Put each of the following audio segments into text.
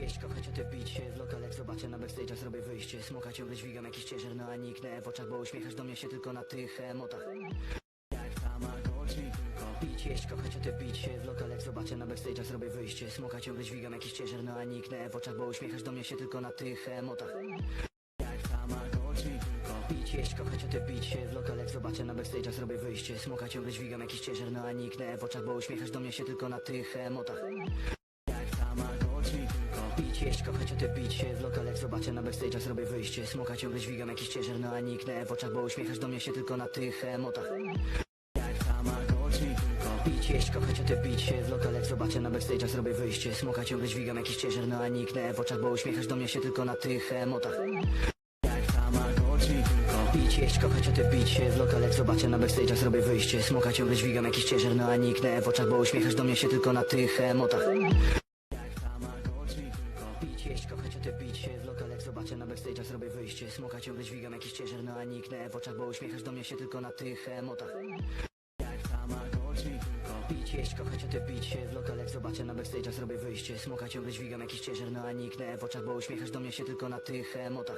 jeść, kochać o te bić się W lokalach zobaczę na backstage'ach zrobię wyjście. Smoka ciągle dźwigam jakiś ciężar No a niknę. W oczach, bo uśmiechasz do mnie się tylko na tych emotach. Jak Tamagotchi tylko Bić, jeść, kochać o te bić się W lokalach zobaczę na backstage'ach zrobię wyjście. Smoka ciągle dźwigam jakiś ciężar No a niknę. W oczach, bo uśmiechasz do mnie się tylko na tych emotach. Jak Tamagotchi tylko Bić, jeść, kochać o te bić się W lokalach zobaczę na backstage'ach zrobię wyjście. Smoka ciągle dźwigam jakiś ciężar No a niknę. W oczach, bo uśmiechasz do mnie się tylko na tych emotach jeść, kochać bić się W lokalach. Zobaczę na backstage'ach zrobię wyjście. Smoka ciągle dźwigam jakiś ciężar No a niknę w oczach, bo uśmiechasz do mnie się tylko na tych emotach. Jeść, kochać o te bić się W lokalach. Zobaczę na backstage'ach zrobię wyjście. Smoka ciągle dźwigam jakiś ciężar No a niknę w oczach, bo uśmiechasz do mnie się tylko na tych emotach. Bić, jeść, kochać o te bić się W lokalach. Zobaczę na backstage'ach zrobię wyjście. Smoka ciągle dźwigam jakiś ciężar No a niknę w oczach, bo uśmiechasz do mnie się tylko na tych emotach zobaczę na backstage'ach zrobię wyjście. Smoka ciągle dźwigam jakiś ciężar No a niknę. W oczach, bo uśmiechasz do mnie się tylko na tych emotach. Jak Tamagotchi tylko Bić, jeść, kochać o te bić się W lokalach. Zobaczę na backstage'ach zrobię wyjście. Smoka ciągle dźwigam jakiś ciężar No a niknę. W oczach, bo uśmiechasz do mnie się tylko na tych emotach.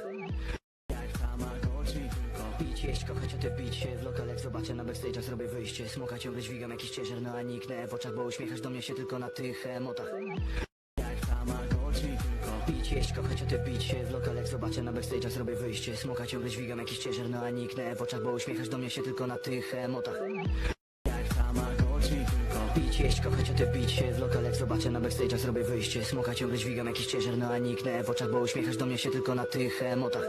Jak Tamagotchi tylko Bić, jeść, kochać o te bić się W lokalach. Zobaczę na backstage'ach zrobię wyjście. Smoka ciągle dźwigam jakiś ciężar No a niknę. W oczach, bo uśmiechasz do mnie się tylko na tych emotach jeść, kochać o te bić się W lokalach. Zobaczę na backstage'ach zrobię wyjście. Smoka ciągle dźwigam jakiś ciężar No a niknę w oczach, bo uśmiechasz do mnie się tylko na tych emotach. Jak Tamagotchi tylko jeść, kochać o te bić się W lokalach. Zobaczę na backstage'ach zrobię wyjście. Smoka ciągle dźwigam jakiś ciężar No a niknę w oczach, bo uśmiechasz do mnie się tylko na tych emotach.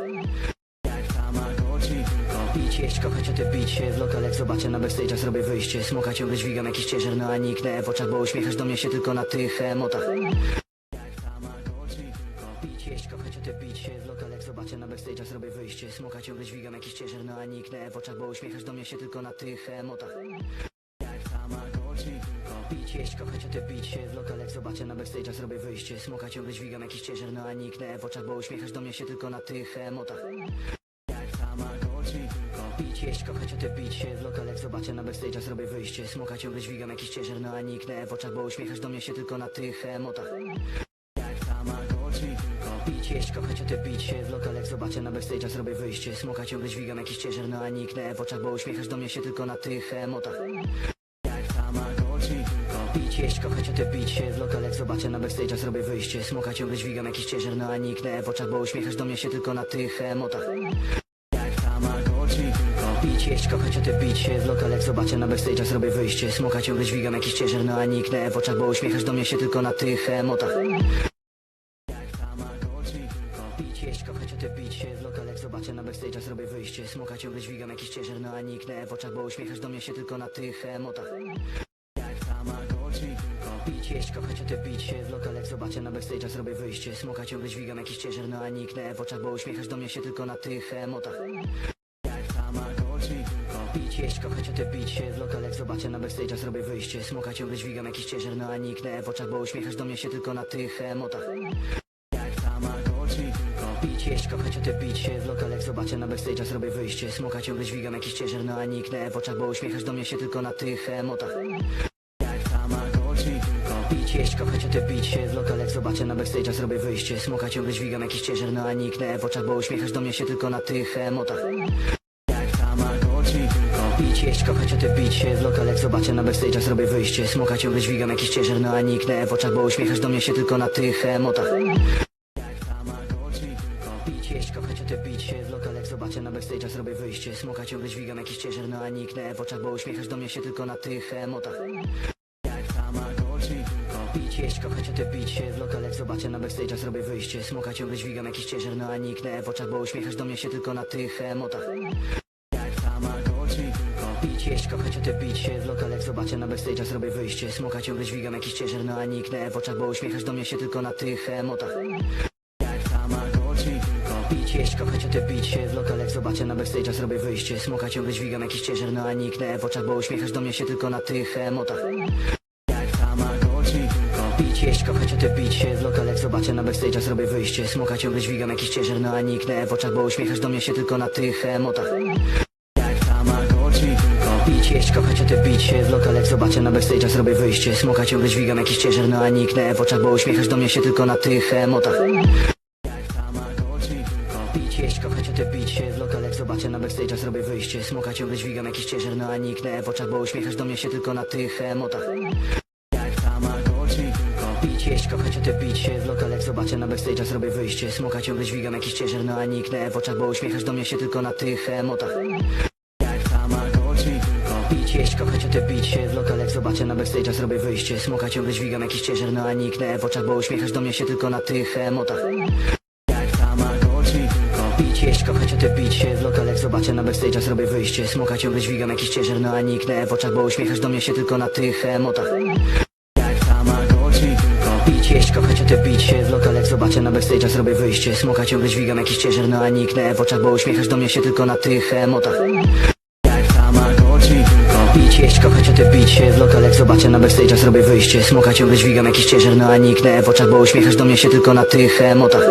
Jak Tamagotchi tylko jeść, kochać o te bić się W lokalach. Zobaczę na backstage'ach zrobię wyjście. Smoka ciągle dźwigam jakiś ciężar No a niknę w oczach, bo uśmiechasz do mnie się tylko na tych emotach na backstage'ach zrobię wyjście. Smoka ciągle dźwigam jakiś ciężar No a niknę. W oczach, bo uśmiechasz do mnie się tylko na tych emotach jak Tamagotchi tylko Bić, jeść, kochać o te bić się W lokalach. Zobaczę na backstage'ach zrobię wyjście. Smoka ciągle dźwigam jakiś ciężar No a niknę. W oczach, bo uśmiechasz do mnie się tylko na tych emotach jeść, kochać o te bić się W lokalach. Zobaczę na backstage'ach zrobię wyjście. Smoka ciągle dźwigam jakiś ciężar No a niknę. W oczach, bo uśmiechasz do mnie się tylko na tych emotach jeść, kochać o te bić się W lokalach. Zobaczę na backstage'ach zrobię wyjście. Smoka ciągle dźwigam jakiś ciężar No a niknę w oczach, bo uśmiechasz do mnie się tylko na tych emotach. Jak Tamagotchi Bić, jeść, kochać o te bić się W lokalach. Zobaczę na backstage'ach zrobię wyjście. Smoka ciągle dźwigam jakiś ciężar No a niknę w oczach, bo uśmiechasz do mnie się tylko na tych emotach. Bić, jeść, kochać o te bić się W lokalach. Zobaczę na backstage'ach zrobię wyjście. Smoka ciągle dźwigam jakiś ciężar No a niknę w oczach, bo uśmiechasz do mnie się tylko na tych emotach O te bić się W lokalach zobaczę na backstage'ach zrobię wyjście. Smoka ciągle dźwigam jakiś ciężar No a niknę. W oczach, bo uśmiechasz do mnie się tylko na tych emotach. Jak Tamagotchi tylko Bić, jeść, kochać o te bić się W lokalach zobaczę na backstage'ach zrobię wyjście. Smoka ciągle dźwigam jakiś ciężar No a niknę. W oczach, bo uśmiechasz do mnie się tylko na tych emotach. Jak Tamagotchi tylko Bić, jeść, kochać o te bić się W lokalach zobaczę na backstage'ach zrobię wyjście. Smoka ciągle dźwigam jakiś ciężar No a niknę. W oczach, bo uśmiechasz do mnie się tylko na tych emotach Bić, jeść, kochać o te bić się W lokalach. Zobaczę na backstage'ach zrobię wyjście. Smoka ciągle dźwigam jakiś ciężar No a niknę w oczach, bo uśmiechasz do mnie się tylko na tych emotach. Jak Tamagotchi tylko Bić, jeść, kochać o te bić się W lokalach. Zobaczę na backstage'ach zrobię wyjście. Smoka ciągle dźwigam jakiś ciężar No a niknę w oczach, bo uśmiechasz do mnie się tylko na tych emotach. Bić, jeść, kochać o te bić się W lokalach. Zobaczę na backstage'ach zrobię wyjście. Smoka ciągle dźwigam jakiś ciężar No a niknę w oczach, bo uśmiechasz do mnie się tylko na tych emotach zrobię wyjście. Smoka ciągle dźwigam jakiś ciężar No a niknę. W oczach, bo uśmiechasz do mnie się tylko na tych emotach. Jak Tamagotchi tylko Bić, jeść, kochać o te bić się W lokalach. Zobaczę na backstage'ach zrobię wyjście. Smoka ciągle dźwigam jakiś ciężar No a niknę. W oczach, bo uśmiechasz do mnie się tylko na tych emotach. Jak Tamagotchi tylko Bić, jeść, kochać o te bić się W lokalach. Zobaczę na backstage'ach zrobię wyjście. Smoka ciągle dźwigam jakiś ciężar No a niknę. W oczach, bo uśmiechasz do mnie się tylko na tych emotach te bić się W lokalach zobaczę na backstage'ach zrobię wyjście. Smoka ciągle dźwigam jakiś ciężar No a niknę w oczach, bo uśmiechasz do mnie się tylko na tych emotach. Jak Tamagotchi tylko Bić, jeść, kochać o te bić się W lokalach zobaczę na backstage'ach zrobię wyjście. Smoka ciągle dźwigam jakiś ciężar No a niknę w oczach, bo uśmiechasz do mnie się tylko na tych emotach. Bić, jeść, kochać o te bicie W lokalach zobaczę na backstage'ach zrobię wyjście. Smoka ciągle dźwigam jakiś ciężar No a niknę w oczach, bo uśmiechasz do mnie się tylko na tych emotach zobaczę na backstage'ach zrobię wyjście. Smoka ciągle dźwigam jakiś ciężar No a niknę. W oczach, bo uśmiechasz do mnie się tylko na tych emotach. Jak tamagotchi tylko Pić, jeść, kochać, o te się W lokalach. Zobaczę na backstage'ach zrobię wyjście. Smoka ciągle dźwigam jakiś ciężar No a niknę. W oczach, bo uśmiechasz do mnie się tylko na tych emotach. Jak tamagotchi tylko Pić, jeść, kochać, o te się W lokalach. Zobaczę na backstage'ach zrobię wyjście. Smoka ciągle dźwigam jakiś ciężar No a niknę. W oczach, bo uśmiechasz do mnie się tylko na tych emotach. Jak Pić, jeść, kochać, o te bić się W zobaczę na backstage'ach zrobię wyjście. Smoka ciągle dźwigam jakiś ciężar No a niknę. W oczach, bo uśmiechasz do mnie się tylko na tych emotach. Jak tamagotchi tylko Pić, jeść, kochać, o te bić się W lokalach zobaczę na backstage'ach zrobię wyjście. Smoka ciągle dźwigam jakiś ciężar No a niknę. W oczach, bo uśmiechasz do mnie się tylko na tych emotach. Jak tamagotchi tylko Pić, jeść, kochać, o te bić się W lokalach zobaczę na backstage'ach zrobię wyjście. Smoka ciągle dźwigam jakiś ciężar No a niknę. W oczach, bo uśmiechasz do mnie się tylko na tych emotach